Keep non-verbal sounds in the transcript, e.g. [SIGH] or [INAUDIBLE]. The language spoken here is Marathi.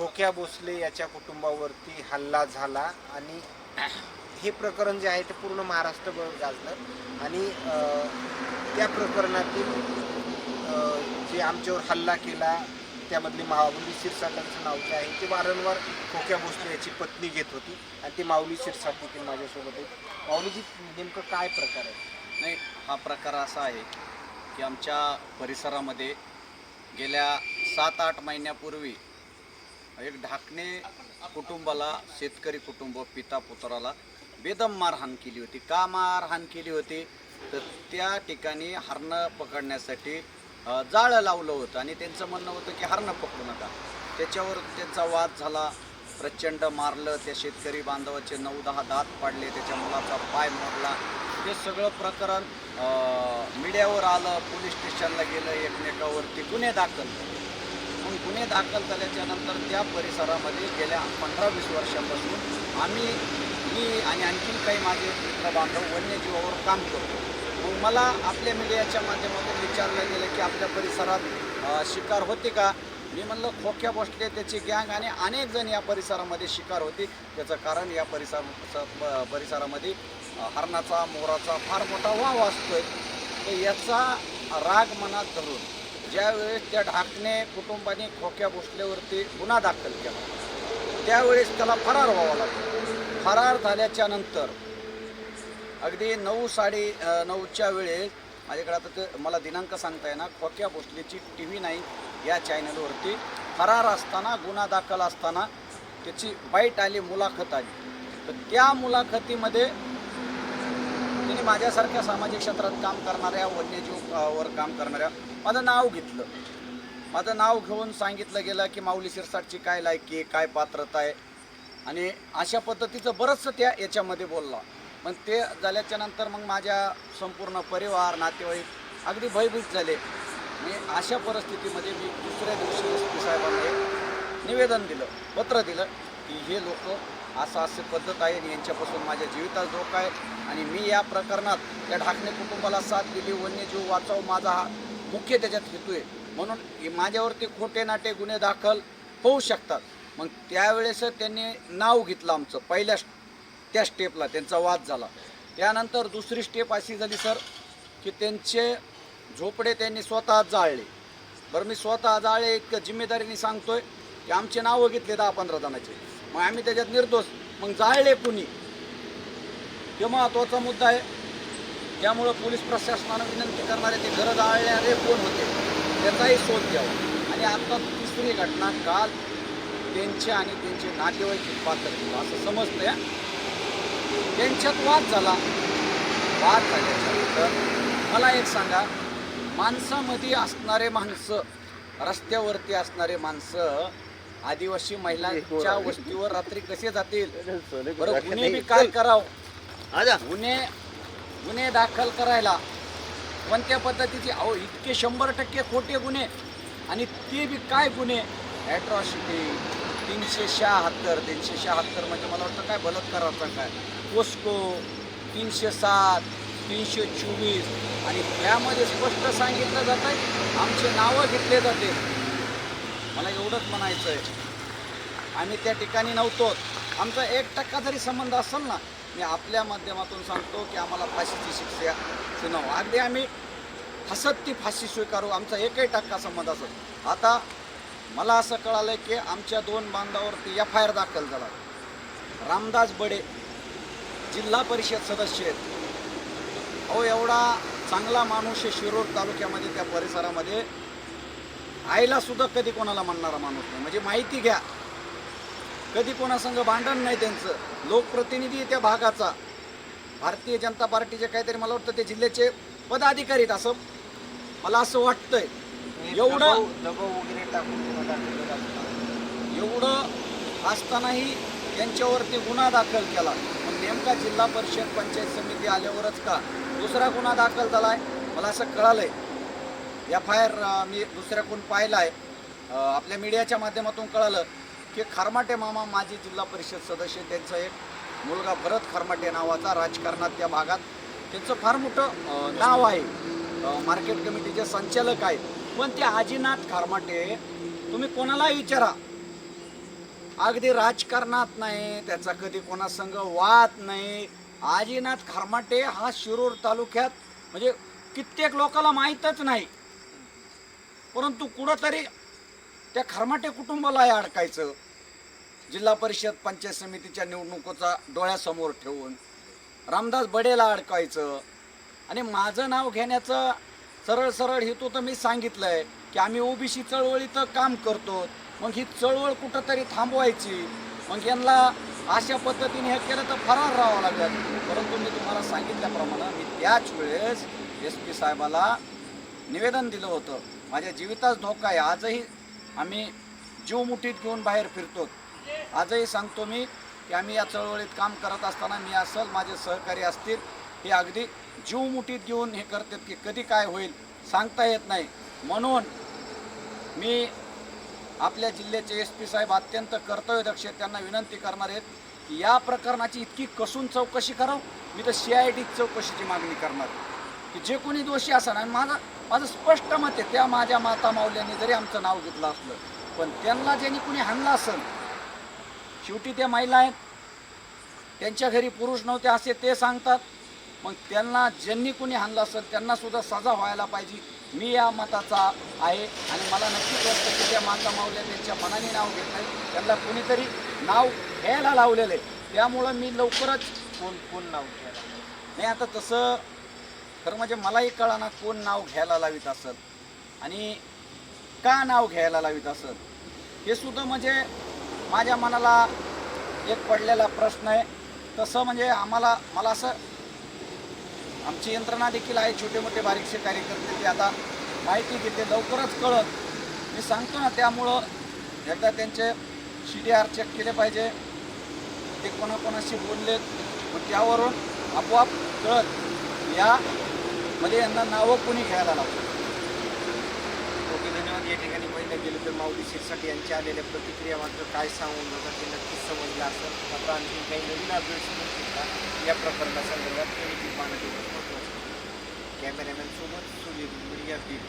खोक्या भोसले याच्या कुटुंबावरती हल्ला झाला आणि हे प्रकरण जे आहे ते पूर्ण महाराष्ट्रभर गाजलं. आणि त्या प्रकरणातील जे आमच्यावर हल्ला केला त्यामधली माऊली शिरसाटांचं नाव जे आहे ते वारंवार खोक्या भोसले याची पत्नी घेत होती आणि ती माऊली शिरसाट देखील माझ्यासोबत आहे माऊलीजी नेमकं काय प्रकार आहे? नाही हा प्रकार असा आहे की आमच्या परिसरामध्ये गेल्या सात आठ महिन्यापूर्वी एक ढाकणे कुटुंबाला शेतकरी कुटुंब पिता पुत्राला बेदम मारहाण केली होती. का मारहाण केली होती? तर त्या ठिकाणी हरणं पकडण्यासाठी जाळं लावलं होतं आणि त्यांचं म्हणणं होतं की हरणं पकडू नका. त्याच्यावर त्यांचा वाद झाला. प्रचंड मारलं. त्या शेतकरी बांधवाचे नऊ दहा दात पाडले. त्याच्या मुलाचा पाय मोडला. हे सगळं प्रकरण मीडियावर आलं. पोलीस स्टेशनला गेलं. एकमेकावरती गुन्हे दाखल. झाले. गुन्हे दाखल झाल्याच्यानंतर त्या परिसरामध्ये गेल्या पंधरा वीस वर्षापासून आम्ही मी आणि आणखी काही माझे मित्र बांधव वन्यजीवावर काम करतो. मग मला आपल्या मीडियाच्या माध्यमातून विचारलं गेलं की आपल्या परिसरात शिकार होते का? मी म्हणलं खोक्या बसले त्याची गँग आणि अनेक जण या परिसरामध्ये शिकार होती. त्याचं कारण या परिसर प- परिसरामध्ये हरणाचा मोराचा फार मोठा वाव असतोय. तर याचा राग मनात धरून ज्यावेळेस त्या ढाकणे कुटुंबाने खोक्या भोसल्यावरती गुन्हा दाखल केला त्यावेळेस त्याला फरार व्हावा लागला. फरार झाल्याच्यानंतर अगदी नऊ साडे नऊच्या वेळेस माझ्याकडे आता ते मला दिनांक सांगता येणार खोक्या भोसलेची टी व्ही नाही या चॅनलवरती फरार असताना गुन्हा दाखल असताना त्याची बाईट आली मुलाखत आली. तर त्या मुलाखतीमध्ये त्यांनी माझ्यासारख्या सामाजिक क्षेत्रात काम करणाऱ्या वन्यजीव वर काम करणाऱ्या माझं नाव घेतलं. माझं नाव घेऊन सांगितलं गेलं की माऊली शिरसाटची काय लायकी आहे, काय पात्रता आहे? आणि अशा पद्धतीचं बरंचसं त्या याच्यामध्ये बोलला. पण ते झाल्याच्यानंतर मग माझ्या संपूर्ण परिवार नातेवाईक अगदी भयभीत झाले. मी अशा परिस्थितीमध्ये मी दुसऱ्या दिवशी एस पी साहेबांना एक निवेदन दिलं पत्र दिलं की हे लोक असं असे पद्धत आहे आणि यांच्यापासून माझ्या जीवितात धोका आहे. आणि मी या प्रकरणात त्या ढाकणे कुटुंबाला साथ दिली वन्यजीव वाचव माझा हा मुख्य त्याच्यात हेतू आहे. म्हणून माझ्यावरती खोटे नाटे गुन्हे दाखल होऊ शकतात. मग त्यावेळेस त्यांनी नाव घेतलं आमचं पहिल्या त्या स्टेपला त्यांचा वाद झाला. त्यानंतर दुसरी स्टेप अशी झाली सर की त्यांचे झोपडे त्यांनी स्वतः जाळले. बरं मी स्वतः जाळले इतकं जिम्मेदारीने सांगतोय की आमचे नावं घेतले दहा पंधरा जणांचे. मग आम्ही त्याच्यात निर्दोष. मग जाळले कुणी? हे महत्त्वाचा मुद्दा आहे. त्यामुळं पोलीस प्रशासनानं विनंती करणारे ते घरं जाळणारे कोण होते त्याचाही शोध घ्यावा. आणि आता तिसरी घटना काल त्यांचे आणि त्यांचे नातेवाईक पात्र असं समजतं त्यांच्यात वाद झाला. वाद झाल्याच्यानंतर मला एक सांगा माणसामध्ये असणारे माणसं रस्त्यावरती असणारे माणसं आदिवासी महिलांच्या वस्तीवर रात्री कसे जातील? [LAUGHS] बरं गुन्हे बी काय करावं? गुन्हे गुन्हे दाखल करायला कोणत्या पद्धतीचे? अहो इतके शंभर टक्के खोटे गुन्हे. आणि ते बी काय गुन्हे? ॲट्रॉसिटी तीनशे शहात्तर तीनशे शहात्तर म्हणजे मला वाटतं काय बलात्काराचा काय? पोस्को तीनशे सात तीनशे चोवीस. आणि त्यामध्ये स्पष्ट सांगितलं जात आहे आमचे नावं घेतले जाते. मला एवढंच म्हणायचं आहे आम्ही त्या ठिकाणी नव्हतो. आमचा एक टक्का जरी संबंध असेल ना मी आपल्या माध्यमातून सांगतो की आम्हाला फाशीची शिक्षा सुनावं. अगदी आम्ही हसत ती फाशी स्वीकारू आमचा एकही टक्का संबंध असेल. आता मला असं कळालं की आमच्या दोन बांधावरती एफ आय आर दाखल झाला. रामदास बडे जिल्हा परिषद सदस्य आहेत. अहो एवढा चांगला माणूस आहे शिरोड तालुक्यामध्ये त्या परिसरामध्ये. आईला सुद्धा कधी कोणाला म्हणणारा माणूस नाही. म्हणजे माहिती घ्या. कधी कोणासंग भांडण नाही त्यांचं. लोकप्रतिनिधी त्या भागाचा. भारतीय जनता पार्टीचे काहीतरी मला वाटतं ते जिल्ह्याचे पदाधिकारी आहेत असं मला असं वाटतंय. एवढं दबाव वगैरे टाकून. एवढं असतानाही त्यांच्यावरती गुन्हा दाखल केला. मग नेमका जिल्हा परिषद पंचायत समिती आल्यावरच का? दुसरा गुन्हा दाखल झाला आहे मला असं कळालं आहे एफ आय आर मी दुसऱ्याकडून पाहिला आहे आपल्या मीडियाच्या माध्यमातून कळालं की खरमाटे मामा माजी जिल्हा परिषद सदस्य त्यांचं एक मुलगा भरत खरमाटे नावाचा राजकारणात त्या भागात त्यांचं फार मोठं नाव आहे. मार्केट कमिटीचे संचालक आहेत. पण ते आजीनाथ खारमाटे तुम्ही कोणालाही विचारा. अगदी राजकारणात नाही त्याचा कधी कोणासंग वाद नाही. आजीनाथ खरमाटे हा शिरूर तालुक्यात म्हणजे कित्येक लोकांना माहीतच नाही. परंतु कुठंतरी त्या खरमाटे कुटुंबाला हे अडकायचं. जिल्हा परिषद पंचायत समितीच्या निवडणुकीचा डोळ्यासमोर ठेवून रामदास बडेला अडकायचं. आणि माझं नाव घेण्याचं सरळ सरळ हेतू तर मी सांगितलं आहे की आम्ही ओबीसी चळवळीचं काम करतो. मग ही चळवळ कुठंतरी थांबवायची. मग यांना अशा पद्धतीने हे केलं तर फरार राहावं लागेल. परंतु मी तुम्हाला सांगितल्याप्रमाणे मी त्याच वेळेस एस पी साहेबाला निवेदन दिलं होतं. माझ्या जीविताच धोका आहे. आजही आम्ही जीव मुठीत घेऊन बाहेर फिरतो. आजही सांगतो मी की आम्ही या चळवळीत काम करत असताना मी असल माझे सहकारी असतील हे अगदी जीव मुठीत घेऊन हे करतात की कधी काय होईल सांगता येत नाही. म्हणून मी आपल्या जिल्ह्याचे एस पी साहेब अत्यंत कर्तव्यदक्ष त्यांना विनंती करणार आहेत की या प्रकरणाची इतकी कसून चौकशी करावं? मी तर सी आय डी चौकशीची मागणी करणार. की जे कोणी दोषी असेल आणि माझा माझं स्पष्ट मत आहे त्या माझ्या माता माऊल्यांनी जरी आमचं नाव घेतलं असलं पण त्यांना ज्यांनी कुणी हाणलं असेल शेवटी त्या महिला आहेत. त्यांच्या घरी पुरुष नव्हते असे ते सांगतात. मग त्यांना ज्यांनी कुणी हाणलं असेल त्यांना सुद्धा सजा व्हायला पाहिजे. मी या मताचा आहे आणि मला नक्कीच वाटतं की त्या माता माऊल्या त्यांच्या मनाने नाव घेत नाही त्यांना कुणीतरी नाव घ्यायला लावलेलं आहे. त्यामुळं मी लवकरच कोण कोण नाव घ्यायला नाही आता तसं खरं म्हणजे मलाही कळाना कोण नाव घ्यायला लावित असत आणि का नाव घ्यायला लावित असत हे सुद्धा म्हणजे माझ्या मनाला एक पडलेला प्रश्न आहे. तसं म्हणजे आम्हाला मला असं आमची यंत्रणा देखील आहे छोटे मोठे बारीकसे कार्यकर्ते ते आता माहिती घेते लवकरच कळत मी सांगतो ना त्यामुळं एकदा त्यांचे सी डी आर चेक केले पाहिजे. ते कोणाकोणाशी बोललेत मग त्यावरून आपोआप कळत या म्हणजे यांना नावं कोणी घ्यायला लागतं ओके धन्यवाद. या ठिकाणी पहिलं गेलं तर माऊली शिरसाट यांच्या आलेल्या प्रतिक्रिया मात्र काय सांगून होता ते नक्कीच समजलं असं आता आणखी काही नवीन अपडेट्स मिळतील या प्रकरणासंदर्भात ते देखील पाहणं तेवढंच कॅमेरामॅन सोबत सूर्य मीडिया बीड